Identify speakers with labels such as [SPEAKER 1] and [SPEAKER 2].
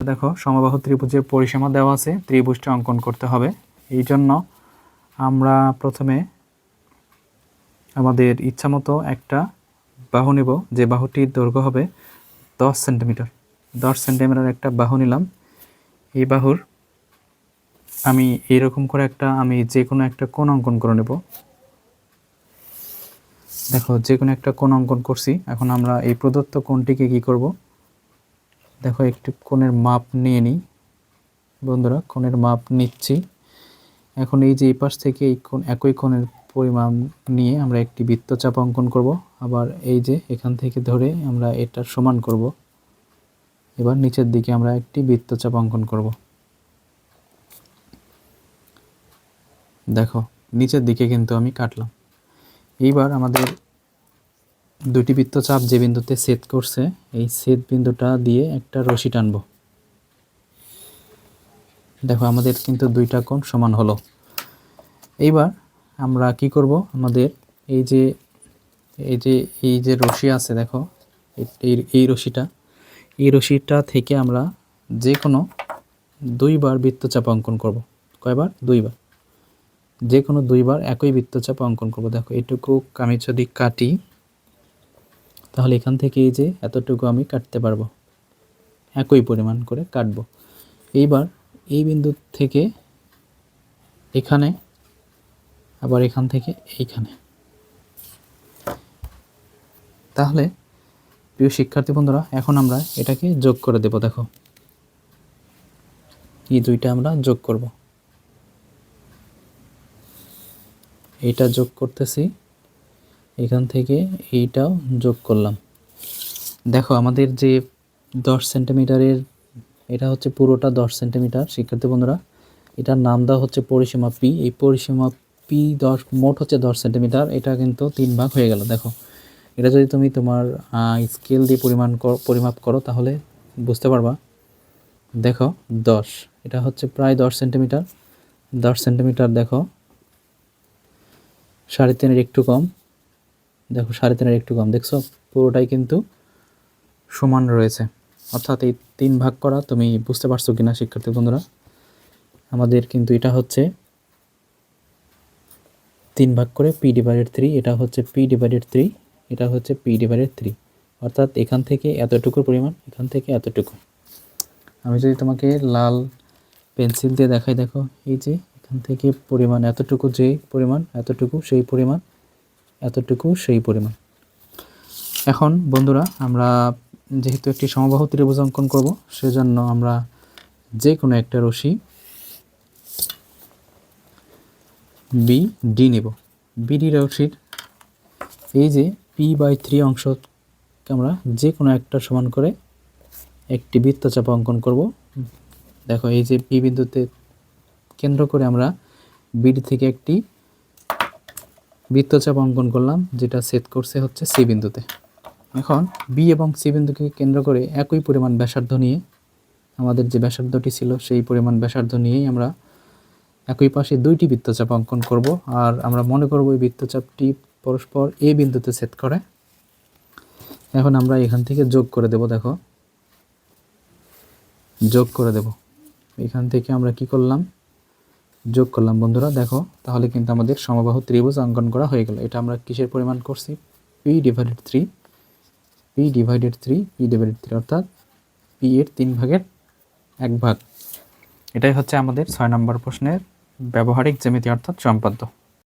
[SPEAKER 1] দেখো, সমবাহু ত্রিভুজের পরিসীমা দেওয়া আছে, ত্রিভুজটা অঙ্কন করতে হবে। এই জন্য আমরা প্রথমে আমাদের ইচ্ছামতো একটা বাহু নেব, যে বাহুটির দৈর্ঘ্য হবে দশ সেন্টিমিটার। দশ সেন্টিমিটার একটা বাহু নিলাম। এই বাহুর আমি এইরকম করে একটা, আমি যে কোনো একটা কোণ অঙ্কন করে নেব। দেখো, যে কোনো একটা কোণ অঙ্কন করছি। এখন আমরা এই প্রদত্ত কোণটিকে কি করব? দেখো একটি কোণের মাপ নিয়ে নিই। বন্ধুরা, কোণের মাপ নিচ্ছি। এখন এই যে এই পাশ থেকে এই কোণ, একই কোণের পরিমাণ নিয়ে আমরা একটি বৃত্তচাপ অঙ্কন করব। আবার এই যে এখান থেকে ধরে আমরা এটা সমান করব। এবার নিচের দিকে আমরা একটি বৃত্তচাপ অঙ্কন করব। দেখো, নিচের দিকে কিন্তু আমি কাটলাম। এইবার আমাদের দুটি বৃত্তচাপ যে বিন্দুতে ছেদ করছে, এই ছেদ বিন্দুটা দিয়ে একটা রশি টানবো। দেখো, আমাদের কিন্তু দুইটা কোণ সমান হলো। এইবার আমরা কি করব? আমাদের এই যে এই যে এই যে রশি আছে, দেখো, এই এই রশিটা এই রশিটা থেকে আমরা যে কোনো দুইবার বৃত্তচাপ অঙ্কন করব। কয়বার? দুইবার। যে কোনো দুইবার একই বৃত্তচাপ অঙ্কন করব। দেখো, এটুকু আমি যদি কাটি তাহলে এখান থেকে এই যে এতটুকু আমি কাটতে পারব। একই পরিমাণ করে কাটবো। এইবার এই বিন্দু থেকে এখানে, আবার এখান থেকে এইখানে। তাহলে প্রিয় শিক্ষার্থী বন্ধুরা, এখন আমরা এটাকে যোগ করে দেব, দেখো। এই দুইটা আমরা যোগ করব। এটা যোগ করতেছি এখান থেকে এইটাও যোগ করলাম। দেখো, আমাদের যে দশ সেন্টিমিটারের, এটা হচ্ছে পুরোটা দশ সেন্টিমিটার, শিক্ষার্থী বন্ধুরা। এটার নাম দেওয়া হচ্ছে পরিসীমা পি এই পরিসীমা পি দশ, মোট হচ্ছে দশ সেন্টিমিটার। এটা কিন্তু তিন ভাগ হয়ে গেল, দেখো। এটা যদি তুমি তোমার স্কেল দিয়ে পরিমাণ পরিমাপ করো, তাহলে বুঝতে পারবা। দেখো, দশ। এটা হচ্ছে প্রায় দশ সেন্টিমিটার। দশ সেন্টিমিটার, দেখো। সাড়ে তিনের একটু কম। দেখো, সাড়ে তিনের একটু কম। দেখছ, পুরোটাই কিন্তু সমান রয়েছে। অর্থাৎ এই তিন ভাগ করা তুমি বুঝতে পারছ কিনা, শিক্ষার্থী বন্ধুরা? আমাদের কিন্তু এটা হচ্ছে তিন ভাগ করে পি ডিভাইডেড থ্রি, এটা হচ্ছে পি ডিভাইডেড থ্রি, এটা হচ্ছে পি ডিভাইডেড থ্রি। অর্থাৎ এখান থেকে এতটুকুর পরিমাণ, এখান থেকে এতটুকু। আমি যদি তোমাকে লাল পেন্সিল দিয়ে দেখাই, দেখো, এই যে এখান থেকে পরিমাণ, এতটুকু যে পরিমাণ, এতটুকু সেই পরিমাণ এতটুকু সেই পরিমাণ। এখন বন্ধুরা, আমরা যেহেতু একটি সমবাহু ত্রিভুজ অঙ্কন করব, সেজন্য আমরা যে কোনো একটা রশি বি ডি নেব। বিডি রশির এই যে পি বাই থ্রি অংশ আমরা যে কোনো একটা সমান করে একটি বৃত্তচাপ অঙ্কন করব। দেখো, এই যে পি বিন্দুতে কেন্দ্র করে আমরা বিডি থেকে একটি বৃত্তচাপ অঙ্কন করলাম, যেটা সেট করছে হচ্ছে সি বিন্দুতে। এখন বি এবং সি বিন্দুকে কেন্দ্র করে একই পরিমাণ ব্যাসার্ধ নিয়ে, আমাদের যে ব্যাসার্ধটি ছিল সেই পরিমাণ ব্যাসার্ধ নিয়েই আমরা একই পাশে দুইটি বৃত্তচাপ অঙ্কন করব। আর আমরা মনে করব এই বৃত্তচাপটি পরস্পর এ বিন্দুতে সেট করে। এখন আমরা এখান থেকে যোগ করে দেব, দেখো। যোগ করে দেব। এখান থেকে আমরা কি করলাম? যোগ করলাম, বন্ধুরা। দেখো, তাহলে কিন্তু আমাদের সমবাহু ত্রিভুজ অঙ্কন করা হয়ে গেল। এটা আমরা কিসের পরিমাণ করছি? P divided three P divided three P divided three অর্থাৎ পি এর তিন ভাগের এক ভাগ। এটাই হচ্ছে আমাদের ছয় নম্বর প্রশ্নের ব্যবহারিক জ্যামিতি, অর্থাৎ সম্পাদ্য।